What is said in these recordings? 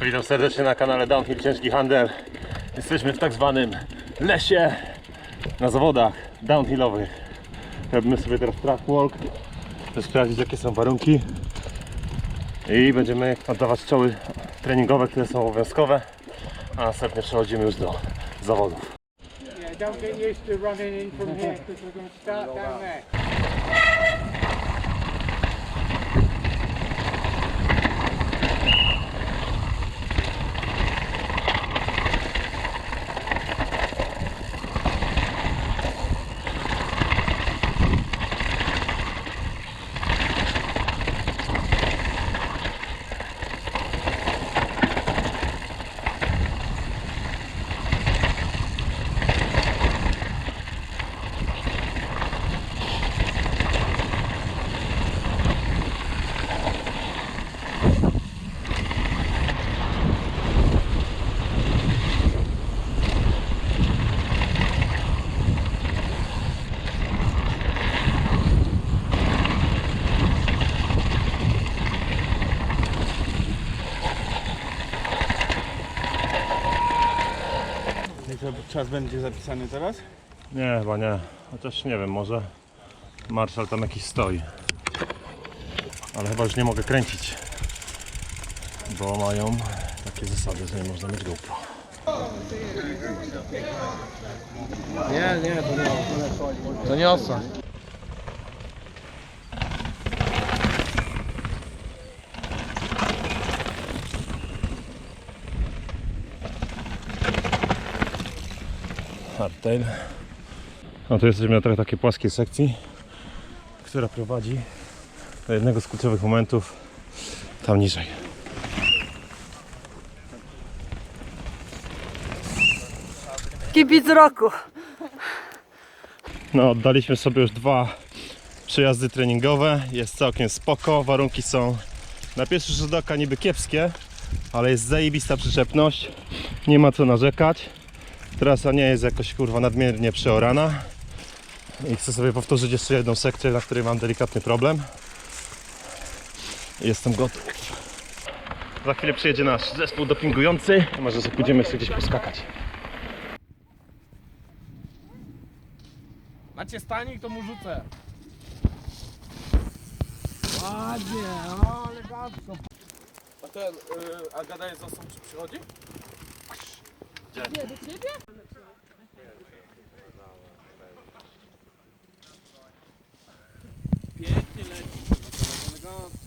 Witam serdecznie na kanale Downhill Ciężki Handel. Jesteśmy w tak zwanym lesie na zawodach downhillowych. Robimy sobie teraz track walk, by sprawdzić jakie są warunki i będziemy oddawać czoły treningowe, które są obowiązkowe, a następnie przechodzimy już do zawodów. Yeah, czas będzie zapisany teraz? Nie, chyba nie. Chociaż nie wiem, może marszal tam jakiś stoi. Ale chyba już nie mogę kręcić. Bo mają takie zasady, że nie można mieć GoPro. Nie, nie, to nie. To nie osa. Hardtail. No tu jesteśmy na trochę takiej płaskiej sekcji, która prowadzi do jednego z kluczowych momentów tam niżej. Kibic roku. No, oddaliśmy sobie już dwa przejazdy treningowe. Jest całkiem spoko. Warunki są na pierwszy rzut oka niby kiepskie, ale jest zajebista przyczepność. Nie ma co narzekać. Trasa nie jest jakoś kurwa nadmiernie przeorana. I chcę sobie powtórzyć jeszcze jedną sekcję, na której mam delikatny problem. Jestem gotów. Za chwilę przyjedzie nasz zespół dopingujący. Może sobie pójdziemy jeszcze gdzieś poskakać. Macie stanik, to mu rzucę. Ładnie, o, elegancko. A ten, y, a gadaje z czy przychodzi? Pięknie leci. Elegancko.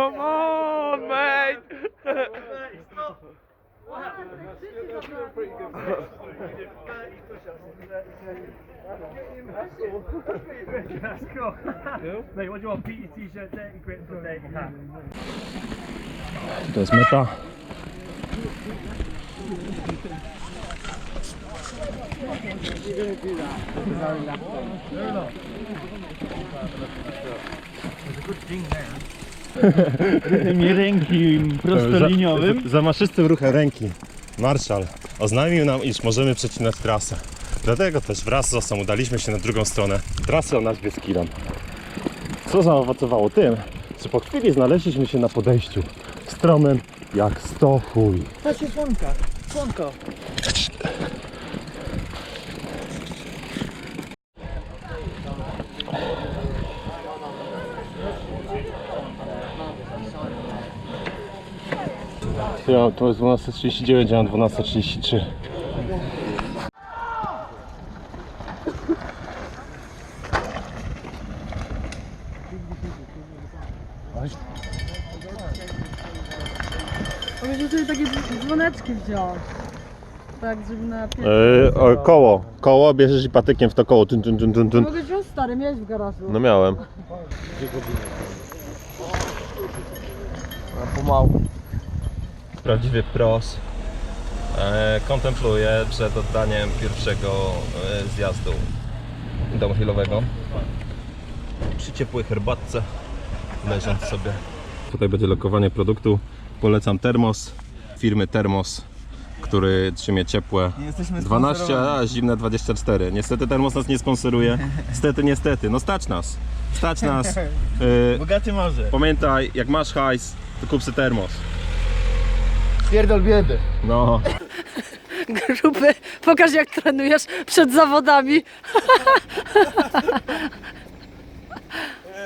Come on, mate. Let's go. Mate, what do you want? Beat your t-shirt, dirty grip for dirty hat. Does matter. You're going to do that. There's a good thing there. Tymi ręki prostoliniowym. Za, za maszystym ruchem ręki Marszal oznajmił nam, iż możemy przecinać trasę. Dlatego też wraz z Osą udaliśmy się na drugą stronę trasy o nazwie Skiran. Co zaowocowało tym, że po chwili znaleźliśmy się na podejściu stromym jak sto chuj. Patrzcie, członka, członka. Ja, to jest 12.39, a 12.33. Mogę sobie takie dzwoneczki wziąć. Tak, żeby na pie... Yy, o, koło, koło, bierzesz i patykiem w to koło. Tun, tun, tun, tun, tun. Mogę wziąć stary, mieć w garażu. No miałem. Pomału. Prawdziwy pros. E, kontempluję przed oddaniem pierwszego e, zjazdu downhillowego. przy ciepłej herbatce, leżąc sobie. Tutaj będzie lokowanie produktu. Polecam termos firmy Termos, który trzymie ciepłe Nie jesteśmy 12, a zimne 24. Niestety termos nas nie sponsoruje. Niestety, niestety. No stać nas. Stać nas. Yy, Bogaty może. pamiętaj, jak masz hajs, to kup sobie termos. Pierdol biedę. No. Gruby, pokaż jak trenujesz przed zawodami.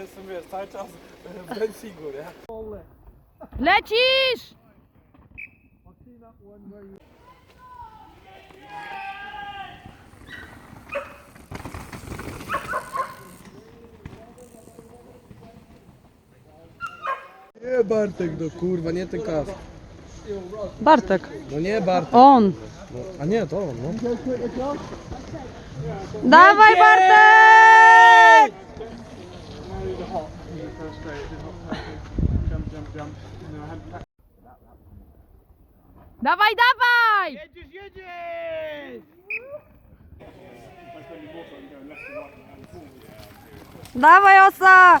Jestem, wiesz, cały czas w bencingu, nie? Lecisz! Nie Bartek, no kurwa, nie ten kask. Bartek. No nie Bartek, On. a nie to on, no. Dawaj Bartek! Dawaj, dawaj! Jedziesz, jedziesz! Dawaj osa!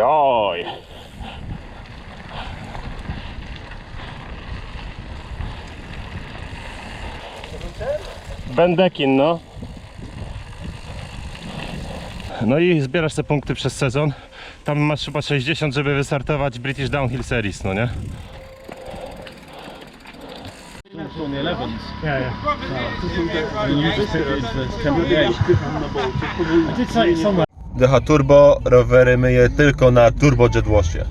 Ojoj. Bendekin, no. No i zbierasz te punkty przez sezon. Tam masz chyba 60, żeby wystartować British Downhill Series, no nie? DH Turbo rowery myje tylko na Turbo Jet Washie.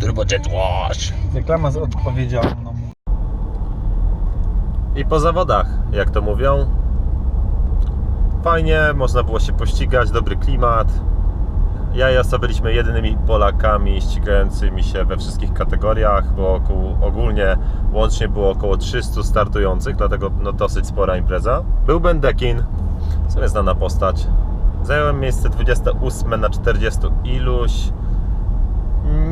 Turbo Jet Wash. Reklama z odpowiedzialną. I po zawodach, jak to mówią. Fajnie, można było się pościgać, dobry klimat. Ja i Osa byliśmy jedynymi Polakami ścigającymi się we wszystkich kategoriach, bo około, ogólnie łącznie było około 300 startujących, dlatego no, dosyć spora impreza. Był Bendekin, sobie znana postać. Zająłem miejsce 28 na 40 iluś.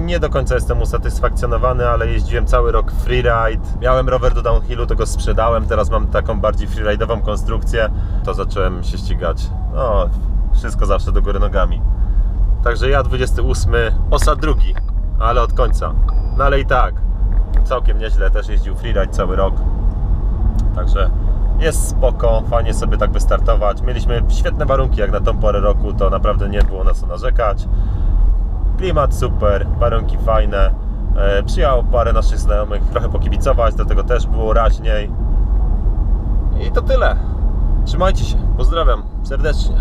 Nie do końca jestem usatysfakcjonowany, ale jeździłem cały rok freeride. Miałem rower do downhillu, to go sprzedałem. Teraz mam taką bardziej freeride'ową konstrukcję. To zacząłem się ścigać. No, wszystko zawsze do góry nogami. Także ja 28, osa drugi, ale od końca. No ale i tak, całkiem nieźle. Też jeździł freeride cały rok. Także jest spoko, fajnie sobie tak wystartować. Mieliśmy świetne warunki jak na tą porę roku, to naprawdę nie było na co narzekać. Klimat super, warunki fajne. E, przyjechało parę naszych znajomych trochę pokibicować, dlatego też było raźniej. I to tyle. Trzymajcie się, pozdrawiam serdecznie.